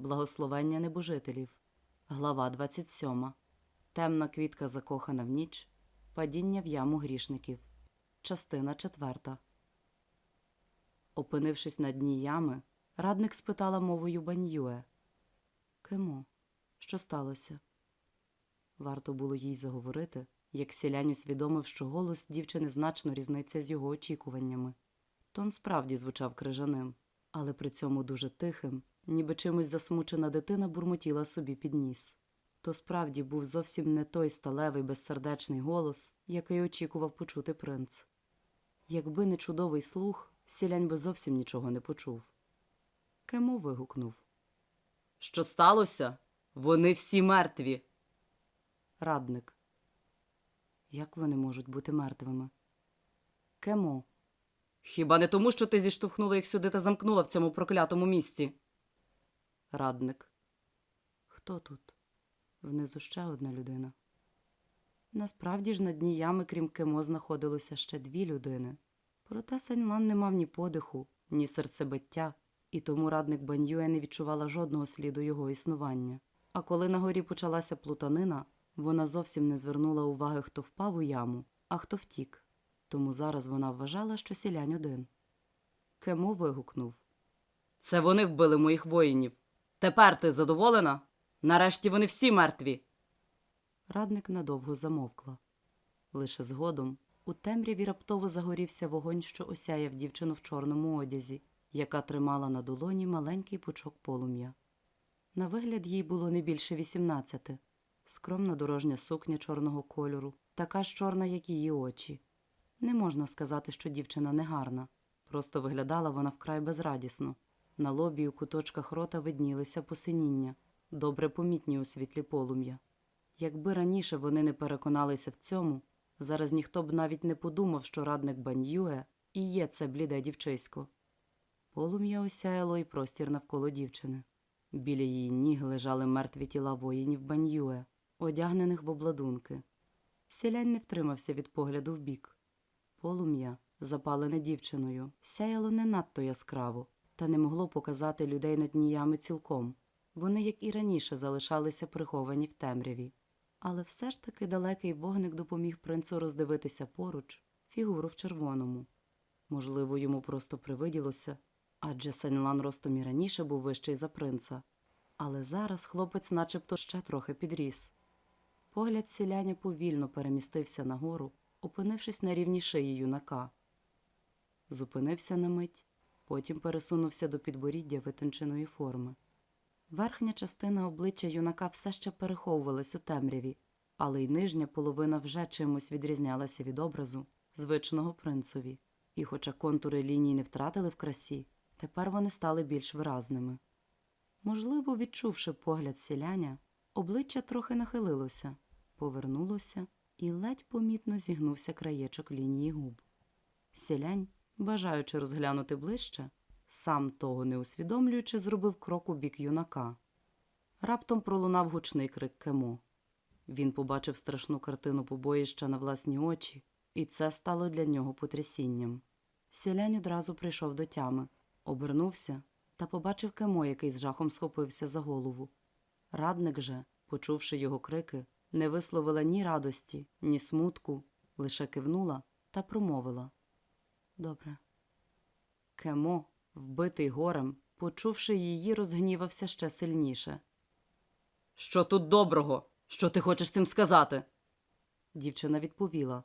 Благословення небожителів. Глава 27. Темна квітка закохана в ніч. Падіння в яму грішників. Частина 4. Опинившись на дні ями, радник спитала мовою Баньюе. Кимо, що сталося? Варто було їй заговорити, як сілянь усвідомив, що голос дівчини значно різниться з його очікуваннями. Тон справді звучав крижаним, але при цьому дуже тихим, ніби чимось засмучена дитина бурмотіла собі під ніс. То справді був зовсім не той сталевий безсердечний голос, який очікував почути принц. Якби не чудовий слух, сілянь би зовсім нічого не почув. Кемо вигукнув. Що сталося? Вони всі мертві. Радник. Як вони можуть бути мертвими? Кемо. Хіба не тому, що ти зіштовхнула їх сюди та замкнула в цьому проклятому місці? Радник. Хто тут? Внизу ще одна людина. Насправді ж на дні ями, крім Кемо, знаходилося ще дві людини. Проте Саньлан не мав ні подиху, ні серцебиття, і тому радник Баньюе не відчувала жодного сліду його існування. А коли на горі почалася плутанина, вона зовсім не звернула уваги, хто впав у яму, а хто втік. Тому зараз вона вважала, що сілянь один. Кемо вигукнув Це вони вбили моїх воїнів. Тепер ти задоволена? Нарешті вони всі мертві. Радник надовго замовкла. Лише згодом у темряві раптово загорівся вогонь, що осяяв дівчину в чорному одязі, яка тримала на долоні маленький пучок полум'я. На вигляд їй було не більше вісімнадцяти. Скромна дорожня сукня чорного кольору, така ж чорна, як її очі. Не можна сказати, що дівчина негарна, просто виглядала вона вкрай безрадісно. На лобі у куточках рота виднілися посиніння, добре помітні у світлі полум'я. Якби раніше вони не переконалися в цьому, зараз ніхто б навіть не подумав, що радник Баньюе і є це бліде дівчисько. Полум'я осяяло і простір навколо дівчини. Біля її ніг лежали мертві тіла воїнів Баньюе, одягнених в обладунки. Сілянь не втримався від погляду вбік. Полум'я, запалене дівчиною, сяяло не надто яскраво, та не могло показати людей над дніями цілком. Вони, як і раніше, залишалися приховані в темряві. Але все ж таки далекий вогник допоміг принцу роздивитися поруч фігуру в червоному. Можливо, йому просто привиділося, адже Сенлан ростом і раніше був вищий за принца. Але зараз хлопець начебто ще трохи підріс. Погляд сіляня повільно перемістився нагору, опинившись на рівні шиї юнака. Зупинився на мить, потім пересунувся до підборіддя витонченої форми. Верхня частина обличчя юнака все ще переховувалась у темряві, але й нижня половина вже чимось відрізнялася від образу, звичного принцові, і, хоча контури ліній не втратили в красі, тепер вони стали більш виразними. Можливо, відчувши погляд сіляня, обличчя трохи нахилилося, повернулося і ледь помітно зігнувся краєчок лінії губ. Сілянь, бажаючи розглянути ближче, сам того не усвідомлюючи, зробив крок у бік юнака. Раптом пролунав гучний крик Кемо. Він побачив страшну картину побоїща на власні очі, і це стало для нього потрясінням. Сілянь одразу прийшов до тями, обернувся та побачив Кемо, який з жахом схопився за голову. Радник же, почувши його крики, не висловила ні радості, ні смутку, лише кивнула та промовила Добре. Кемо, вбитий горем, почувши її, розгнівався ще сильніше. Що тут доброго? Що ти хочеш цим сказати? Дівчина відповіла.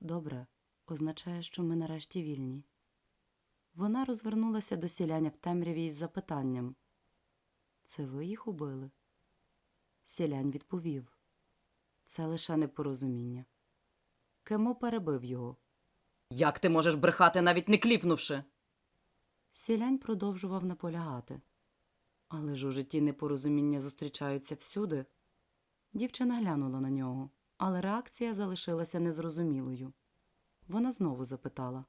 Добре, означає, що ми нарешті вільні. Вона розвернулася до сіляня в темряві із запитанням. Це ви їх убили? Сілянь відповів. Це лише непорозуміння. Кемо перебив його. Як ти можеш брехати, навіть не кліпнувши? Сілянь продовжував наполягати. Але ж у житті непорозуміння зустрічаються всюди. Дівчина глянула на нього, але реакція залишилася незрозумілою. Вона знову запитала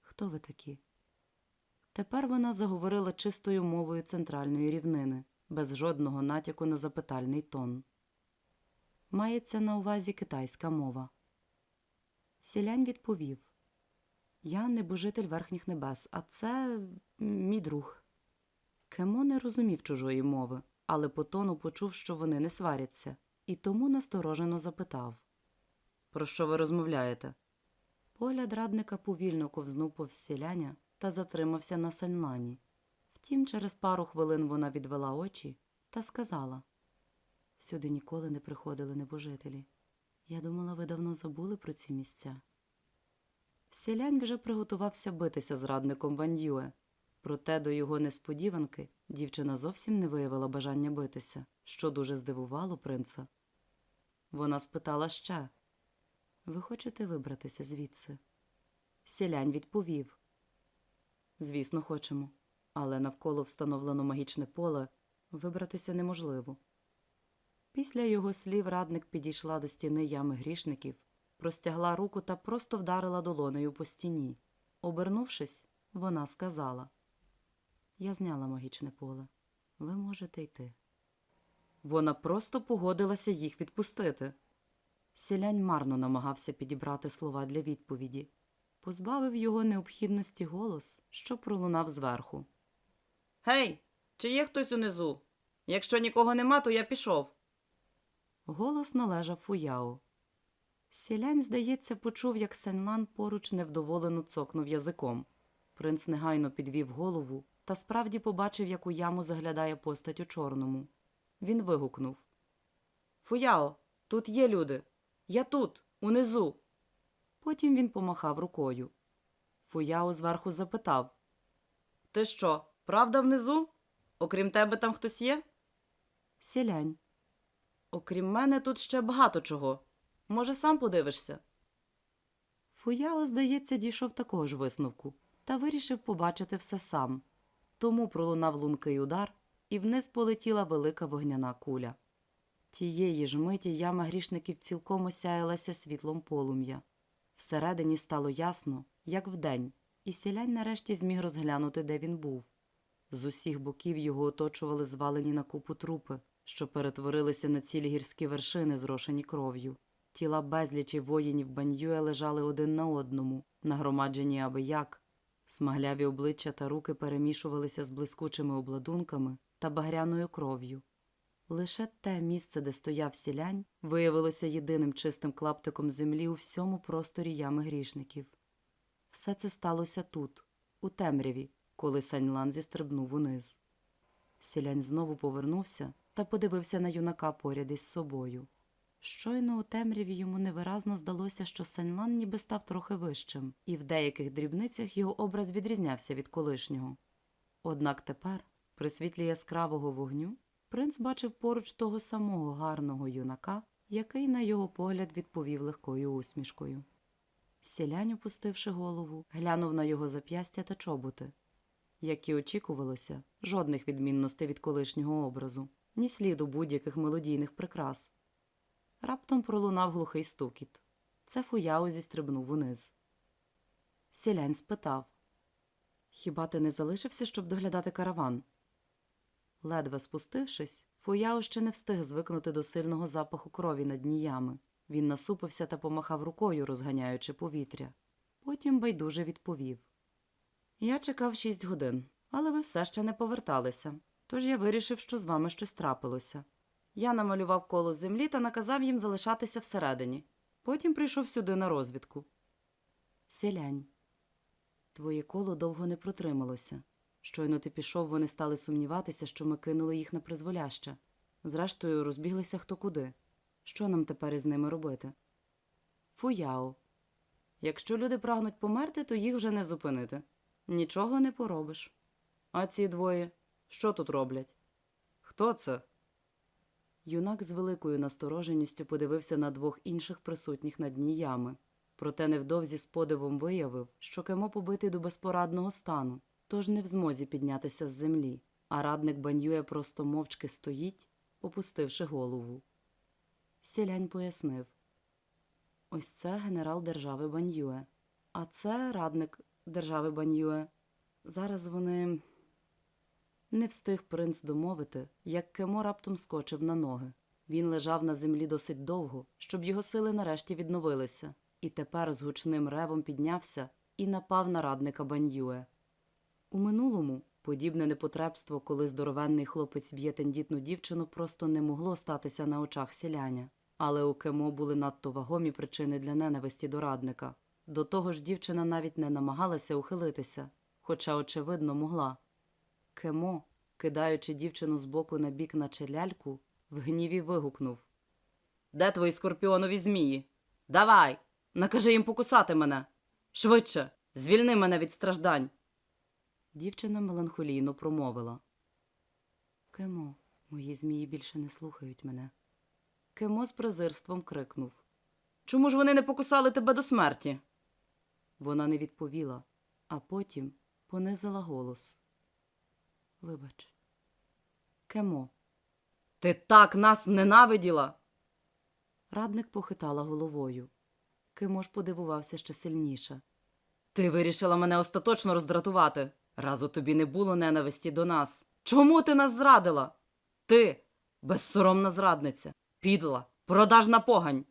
Хто ви такі? Тепер вона заговорила чистою мовою центральної рівнини, без жодного натяку на запитальний тон. Мається на увазі китайська мова. Сілянь відповів Я небожитель верхніх небес, а це мій друг. Кемо не розумів чужої мови, але по тону почув, що вони не сваряться, і тому насторожено запитав Про що ви розмовляєте? Погляд радника повільно ковзнув повз селяня та затримався на Саньлані. Втім, через пару хвилин вона відвела очі та сказала Сюди ніколи не приходили небожителі. Я думала, ви давно забули про ці місця. Селянь вже приготувався битися з радником Ван'юе. Проте до його несподіванки дівчина зовсім не виявила бажання битися, що дуже здивувало принца. Вона спитала ще Ви хочете вибратися звідси? Селянь відповів Звісно, хочемо, але навколо встановлено магічне поле вибратися неможливо. Після його слів радник підійшла до стіни ями грішників, простягла руку та просто вдарила долонею по стіні. Обернувшись, вона сказала Я зняла магічне поле. Ви можете йти. Вона просто погодилася їх відпустити. Селянь марно намагався підібрати слова для відповіді, позбавив його необхідності голос, що пролунав зверху. Гей, чи є хтось унизу? Якщо нікого нема, то я пішов. Голос належав Фуяо. Сілянь, здається, почув, як Сенлан поруч невдоволено цокнув язиком. Принц негайно підвів голову та справді побачив, як у яму заглядає постать у чорному. Він вигукнув Фуяо, тут є люди. Я тут, унизу. Потім він помахав рукою. Фуяо зверху запитав Ти що, правда внизу? Окрім тебе там хтось є? Сілянь. Окрім мене, тут ще багато чого. Може, сам подивишся? Фуяо, здається, дійшов такого ж висновку та вирішив побачити все сам. Тому пролунав лункий удар, і вниз полетіла велика вогняна куля. Тієї ж миті яма грішників цілком осяялася світлом полум'я. Всередині стало ясно, як вдень, і селянь нарешті зміг розглянути, де він був. З усіх боків його оточували звалені на купу трупи, що перетворилися на цілі гірські вершини, зрошені кров'ю. Тіла безлічі воїнів Баньюе лежали один на одному, нагромаджені аби як. Смагляві обличчя та руки перемішувалися з блискучими обладунками та багряною кров'ю. Лише те місце, де стояв сілянь, виявилося єдиним чистим клаптиком землі у всьому просторі ями грішників. Все це сталося тут, у темряві, коли Саньлан зістрибнув униз. Сілянь знову повернувся та подивився на юнака поряд із собою. Щойно у темряві йому невиразно здалося, що Саньлан ніби став трохи вищим, і в деяких дрібницях його образ відрізнявся від колишнього. Однак тепер, при світлі яскравого вогню, принц бачив поруч того самого гарного юнака, який, на його погляд, відповів легкою усмішкою. Сілянь, опустивши голову, глянув на його зап'ястя та чоботи. Як і очікувалося, жодних відмінностей від колишнього образу, ні сліду будь-яких мелодійних прикрас. Раптом пролунав глухий стукіт. Це Фуяо зістрибнув униз. Сілянь спитав Хіба ти не залишився, щоб доглядати караван? Ледве спустившись, Фуяо ще не встиг звикнути до сильного запаху крові на дні ями. Він насупився та помахав рукою, розганяючи повітря. Потім байдуже відповів Я чекав шість годин, але ви все ще не поверталися. Тож я вирішив, що з вами щось трапилося. Я намалював коло землі та наказав їм залишатися всередині. Потім прийшов сюди на розвідку. Селянь. Твоє коло довго не протрималося. Щойно ти пішов, вони стали сумніватися, що ми кинули їх на призволяще. Зрештою, розбіглися хто куди. Що нам тепер із ними робити? Фуяо. Якщо люди прагнуть померти, то їх вже не зупинити. Нічого не поробиш. А ці двоє що тут роблять? Хто це? Юнак з великою настороженістю подивився на двох інших присутніх на дні ями. Проте невдовзі з подивом виявив, що Кемо побитий до безпорадного стану, тож не в змозі піднятися з землі, а радник Баньює просто мовчки стоїть, опустивши голову. Сілянь пояснив Ось це генерал держави Баньюе, а це радник держави Баньюе. Зараз вони. Не встиг принц домовити, як Кемо раптом скочив на ноги. Він лежав на землі досить довго, щоб його сили нарешті відновилися, і тепер з гучним ревом піднявся і напав на радника Баньюе. У минулому Подібне непотребство, коли здоровенний хлопець б'є тендітну дівчину, просто не могло статися на очах сіляня. Але у Кемо були надто вагомі причини для ненависті до радника. До того ж, дівчина навіть не намагалася ухилитися, хоча, очевидно, могла. Кемо, кидаючи дівчину з боку на бік, наче ляльку, в гніві вигукнув Де твої скорпіонові змії? Давай! Накажи їм покусати мене. Швидше, звільни мене від страждань. Дівчина меланхолійно промовила. Кемо, мої змії більше не слухають мене. Кемо з презирством крикнув. Чому ж вони не покусали тебе до смерті? Вона не відповіла, а потім понизила голос. Вибач. Кемо. Ти так нас ненавиділа. Радник похитала головою. Кимо ж подивувався ще сильніше. Ти вирішила мене остаточно роздратувати. Разу тобі не було ненависті до нас. Чому ти нас зрадила? Ти безсоромна зрадниця, підла, продажна погань.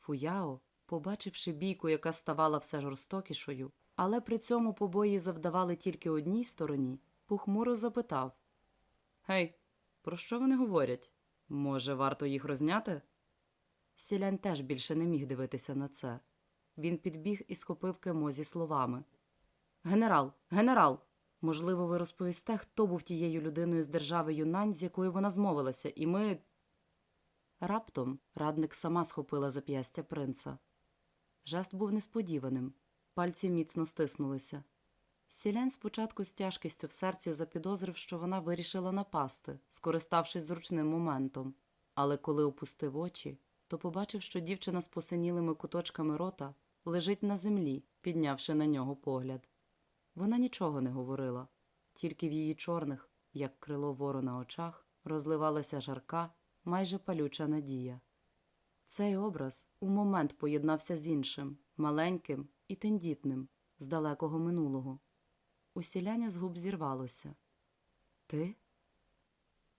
Фуяо, побачивши бійку, яка ставала все жорстокішою, але при цьому побої завдавали тільки одній стороні, похмуро запитав Гей, про що вони говорять? Може, варто їх розняти? Сілянь теж більше не міг дивитися на це. Він підбіг і схопив Кемо зі словами Генерал, генерал, можливо, ви розповісте, хто був тією людиною з держави Юнань, з якою вона змовилася, і ми. Раптом радник сама схопила зап'ястя принца. Жест був несподіваним. Пальці міцно стиснулися. Сілянь спочатку з тяжкістю в серці запідозрив, що вона вирішила напасти, скориставшись зручним моментом. Але коли опустив очі, то побачив, що дівчина з посинілими куточками рота лежить на землі, піднявши на нього погляд. Вона нічого не говорила, тільки в її чорних, як крило ворона очах, розливалася жарка, майже палюча надія. Цей образ у момент поєднався з іншим, маленьким і тендітним, з далекого минулого. Усіляння з губ зірвалося. Ти?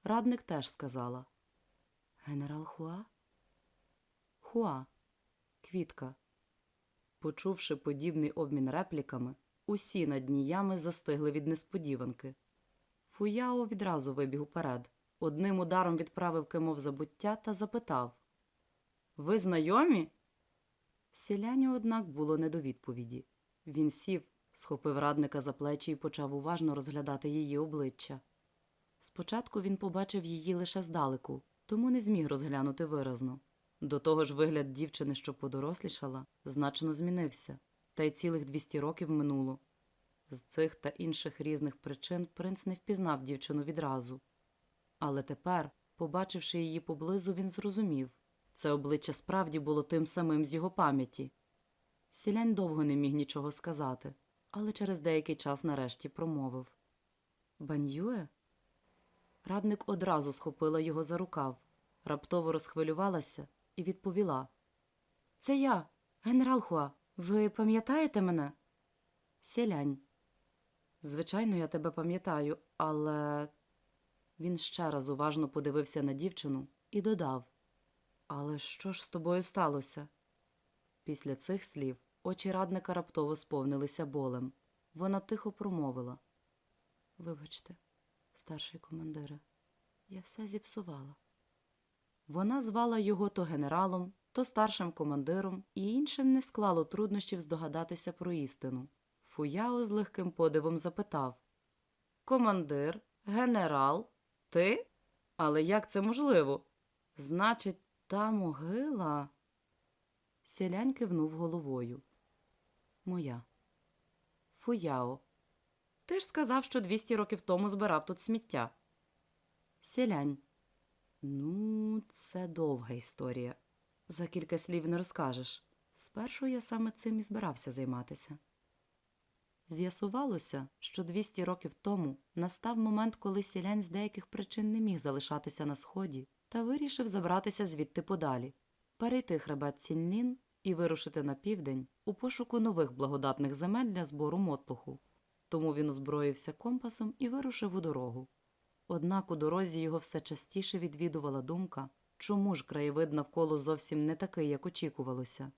Радник теж сказала. Генерал Хуа? Хуа. Квітка. Почувши подібний обмін репліками, усі над дніями застигли від несподіванки. Фуяо відразу вибіг уперед, одним ударом відправив Кемо в забуття та запитав Ви знайомі? Сіляню, однак, було не до відповіді. Він сів, схопив радника за плечі і почав уважно розглядати її обличчя. Спочатку він побачив її лише здалеку, тому не зміг розглянути виразно. До того ж, вигляд дівчини, що подорослішала, значно змінився, та й цілих 200 років минуло. З цих та інших різних причин принц не впізнав дівчину відразу. Але тепер, побачивши її поблизу, він зрозумів це обличчя справді було тим самим з його пам'яті. Сілянь довго не міг нічого сказати, але через деякий час нарешті промовив Баньюе? Радник одразу схопила його за рукав, раптово розхвилювалася і відповіла Це я, генерал Хуа. Ви пам'ятаєте мене? Сілянь. Звичайно, я тебе пам'ятаю, але. Він ще раз уважно подивився на дівчину і додав Але що ж з тобою сталося? Після цих слів очі радника раптово сповнилися болем. Вона тихо промовила Вибачте, старший командире, я все зіпсувала. Вона звала його то генералом, то старшим командиром, і іншим не склало труднощів здогадатися про істину. Фуяо з легким подивом запитав Командир, генерал, ти? Але як це можливо? Значить, та могила. Селянь кивнув головою. Моя. Фуяо. Ти ж сказав, що 200 років тому збирав тут сміття. Селянь. Ну, це довга історія. За кілька слів не розкажеш. Спершу я саме цим і збирався займатися. З'ясувалося, що 200 років тому настав момент, коли сілянь з деяких причин не міг залишатися на сході та вирішив забратися звідти подалі, перейти хребет Цінлін і вирушити на південь у пошуку нових благодатних земель для збору мотлуху. Тому він озброївся компасом і вирушив у дорогу. Однак у дорозі його все частіше відвідувала думка, чому ж краєвид навколо зовсім не такий, як очікувалося.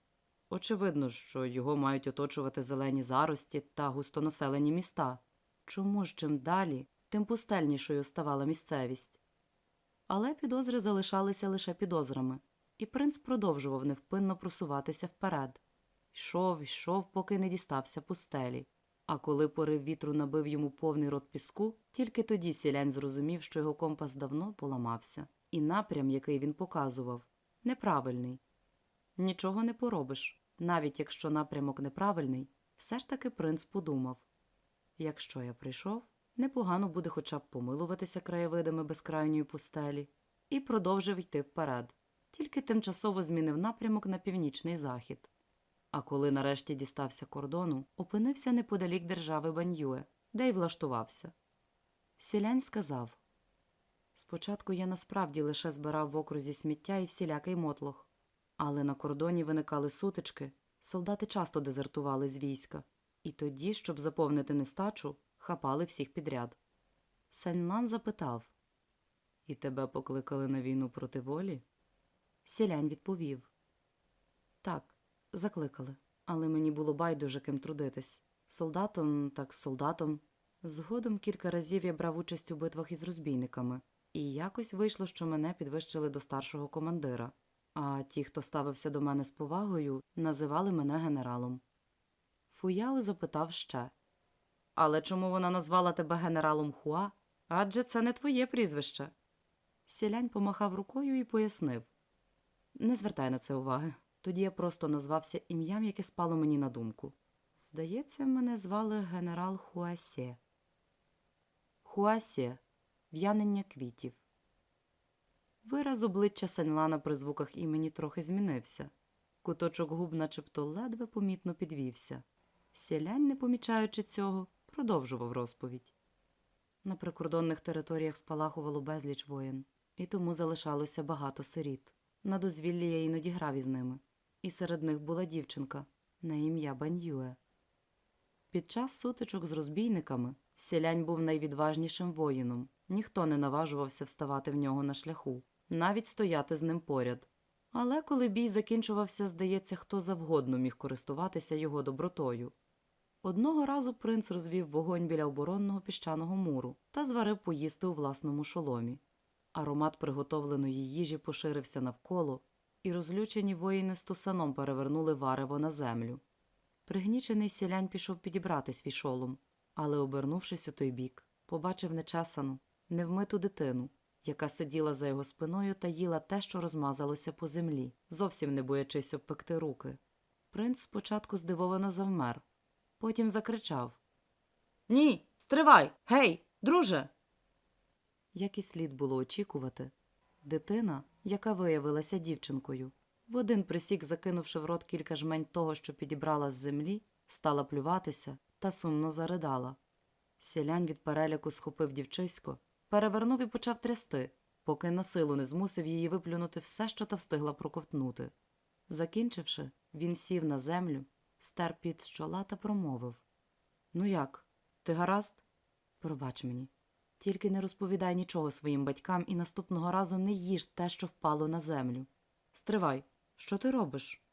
Очевидно, що його мають оточувати зелені зарості та густонаселені міста. чому ж чим далі, тим пустельнішою ставала місцевість. Але підозри залишалися лише підозрами, і принц продовжував невпинно просуватися вперед. Йшов, йшов, поки не дістався пустелі. А коли порив вітру набив йому повний рот піску, тільки тоді сілянь зрозумів, що його компас давно поламався, і напрям, який він показував, неправильний. Нічого не поробиш, навіть якщо напрямок неправильний, все ж таки принц подумав якщо я прийшов, непогано буде хоча б помилуватися краєвидами безкрайньої пустелі, і продовжив йти вперед, тільки тимчасово змінив напрямок на північний захід. А коли нарешті дістався кордону, опинився неподалік держави Баньюе, де й влаштувався. Сілянь сказав Спочатку я насправді лише збирав в окрузі сміття і всілякий мотлох, але на кордоні виникали сутички, солдати часто дезертували з війська, і тоді, щоб заповнити нестачу, хапали всіх підряд. Сеньлан запитав І тебе покликали на війну проти волі? Сілянь відповів Так, закликали, але мені було байдуже ким трудитись. Солдатом, так солдатом. Згодом кілька разів я брав участь у битвах із розбійниками, і якось вийшло, що мене підвищили до старшого командира, а ті, хто ставився до мене з повагою, називали мене генералом. Фуяо запитав ще Але чому вона назвала тебе генералом Хуа? Адже це не твоє прізвище. Сілянь помахав рукою і пояснив Не звертай на це уваги. Тоді я просто назвався ім'ям, яке спало мені на думку. Здається, мене звали генерал Хуасє. Хуасє в'янення квітів. Вираз обличчя Сенлана при звуках імені трохи змінився. Куточок губ начебто ледве помітно підвівся. Сілянь, не помічаючи цього, продовжував розповідь. На прикордонних територіях спалахувало безліч воєн, і тому залишалося багато сиріт. На дозвіллі я іноді грав із ними, і серед них була дівчинка на ім'я Баньюе. Під час сутичок з розбійниками Сілянь був найвідважнішим воїном, ніхто не наважувався вставати в нього на шляху, навіть стояти з ним поряд. Але коли бій закінчувався, здається, хто завгодно міг користуватися його добротою. Одного разу принц розвів вогонь біля оборонного піщаного муру та зварив поїсти у власному шоломі. Аромат приготовленої їжі поширився навколо, і розлючені воїни з тусаном перевернули варево на землю. Пригнічений сілянь пішов підібрати свій шолом, але, обернувшись у той бік, побачив нечесану, невмиту дитину, яка сиділа за його спиною та їла те, що розмазалося по землі, зовсім не боячись обпекти руки. Принц спочатку здивовано завмер, потім закричав Ні, стривай! Гей, друже. Як і слід було очікувати, дитина, яка виявилася дівчинкою, в один присік, закинувши в рот кілька жмень того, що підібрала з землі, стала плюватися та сумно заридала. Сілянь від переляку схопив дівчисько, перевернув і почав трясти, поки на силу не змусив її виплюнути все, що та встигла проковтнути. Закінчивши, він сів на землю, стер під з чола та промовив Ну як, ти гаразд? Пробач мені. Тільки не розповідай нічого своїм батькам і наступного разу не їж те, що впало на землю. Стривай, що ти робиш?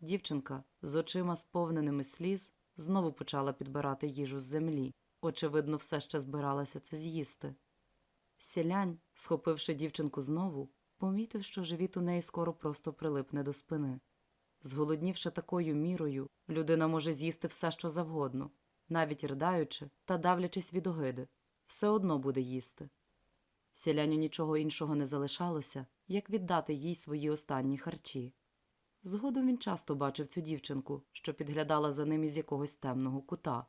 Дівчинка з очима сповненими сліз знову почала підбирати їжу з землі. Очевидно, все ще збиралася це з'їсти. Сілянь, схопивши дівчинку знову, помітив, що живіт у неї скоро просто прилипне до спини. Зголоднівши такою мірою, людина може з'їсти все, що завгодно, навіть riдаючи та давлячись від огиди, все одно буде їсти. Сіляню нічого іншого не залишалося, як віддати їй свої останні харчі. Згодом він часто бачив цю дівчинку, що підглядала за ним із якогось темного кута.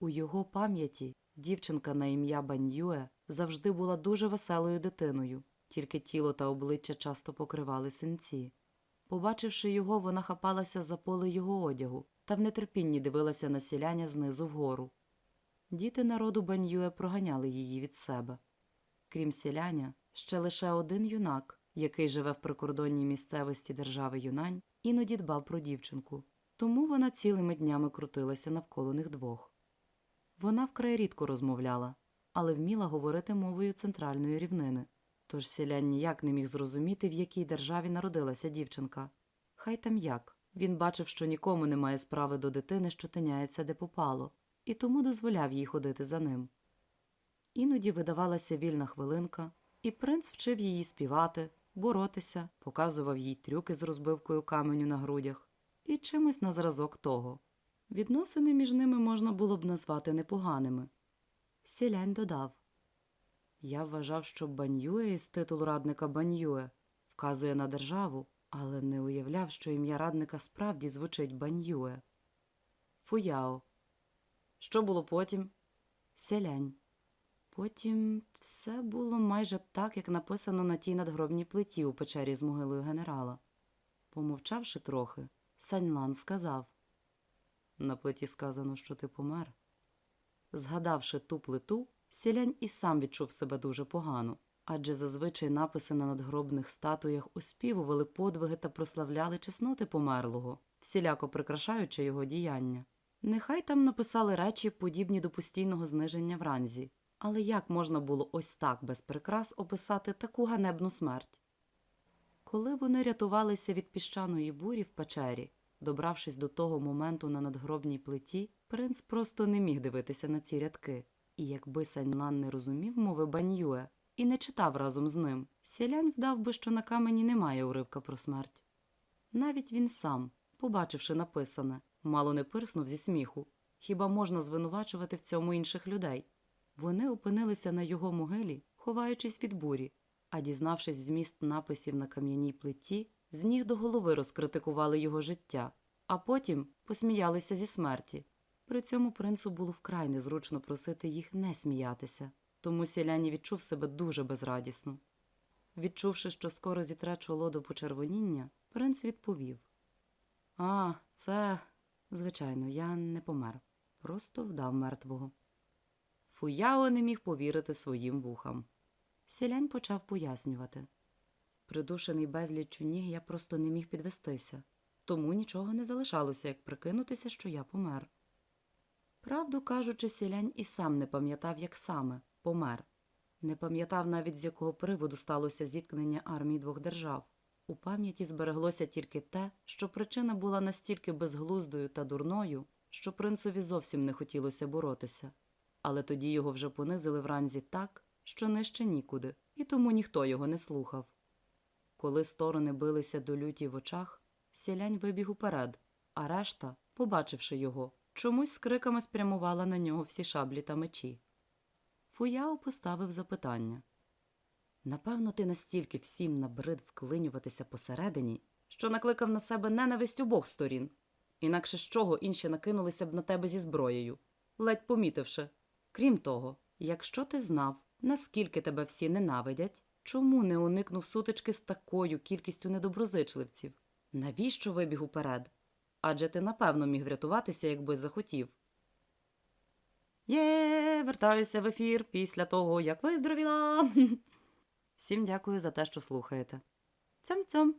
У його пам'яті дівчинка на ім'я Баньюе завжди була дуже веселою дитиною, тільки тіло та обличчя часто покривали синці. Побачивши його, вона хапалася за поле його одягу та в нетерпінні дивилася на сіляня знизу вгору. Діти народу Баньюе проганяли її від себе. Крім сіляня, ще лише один юнак, який живе в прикордонній місцевості держави Юнань, іноді дбав про дівчинку, тому вона цілими днями крутилася навколо них двох. Вона вкрай рідко розмовляла, але вміла говорити мовою центральної рівнини, тож сілянь ніяк не міг зрозуміти, в якій державі народилася дівчинка. Хай там як. Він бачив, що нікому немає справи до дитини, що тиняється де попало, і тому дозволяв їй ходити за ним. Іноді видавалася вільна хвилинка, і принц вчив її співати, боротися, показував їй трюки з розбивкою каменю на грудях і чимось на зразок того. Відносини між ними можна було б назвати непоганими. Сілянь додав Я вважав, що Баньюе із титулу радника Баньюе вказує на державу, але не уявляв, що ім'я радника справді звучить Баньюе. Фуяо. Що було потім? Селянь. Потім все було майже так, як написано на тій надгробній плиті у печері з могилою генерала. Помовчавши трохи, Саньлан сказав На плиті сказано, що ти помер. Згадавши ту плиту, сілянь і сам відчув себе дуже погано, адже зазвичай написи на надгробних статуях оспівували подвиги та прославляли чесноти померлого, всіляко прикрашаючи його діяння. Нехай там написали речі, подібні до постійного зниження в ранзі, але як можна було ось так без прикрас описати таку ганебну смерть? Коли вони рятувалися від піщаної бурі в печері, добравшись до того моменту на надгробній плиті, принц просто не міг дивитися на ці рядки. І якби Саньлан не розумів мови Баньюе і не читав разом з ним, сілянь вдав би, що на камені немає уривка про смерть. Навіть він сам, побачивши написане, мало не пирснув зі сміху. Хіба можна звинувачувати в цьому інших людей? Вони опинилися на його могилі, ховаючись від бурі, а дізнавшись зміст написів на кам'яній плиті, з ніг до голови розкритикували його життя, а потім посміялися зі смерті. При цьому принцу було вкрай незручно просити їх не сміятися, тому сіляні відчув себе дуже безрадісно. Відчувши, що скоро зітре чоло до почервоніння, принц відповів А, це, звичайно, я не помер, просто вдав мертвого. Фуяо не міг повірити своїм вухам. Сілянь почав пояснювати. Придушений безліччю ніг я просто не міг підвестися, тому нічого не залишалося, як прикинутися, що я помер. Правду кажучи, сілянь і сам не пам'ятав, як саме помер. Не пам'ятав навіть, з якого приводу сталося зіткнення армій двох держав. У пам'яті збереглося тільки те, що причина була настільки безглуздою та дурною, що принцові зовсім не хотілося боротися. Але тоді його вже понизили в ранзі так, що нижче нікуди, і тому ніхто його не слухав. Коли сторони билися до люті в очах, сілянь вибіг уперед, а решта, побачивши його, чомусь з криками спрямувала на нього всі шаблі та мечі. Фуяо поставив запитання. Напевно, ти настільки всім набрид вклинюватися посередині, що накликав на себе ненависть обох сторін. Інакше з чого інші накинулися б на тебе зі зброєю, ледь помітивши. Крім того, якщо ти знав, наскільки тебе всі ненавидять, чому не уникнув сутички з такою кількістю недоброзичливців? Навіщо вибіг уперед? Адже ти напевно міг врятуватися, якби захотів. Є, вертаюся в ефір після того, як виздоровіла. Всім дякую за те, що слухаєте. Цьом-цьом!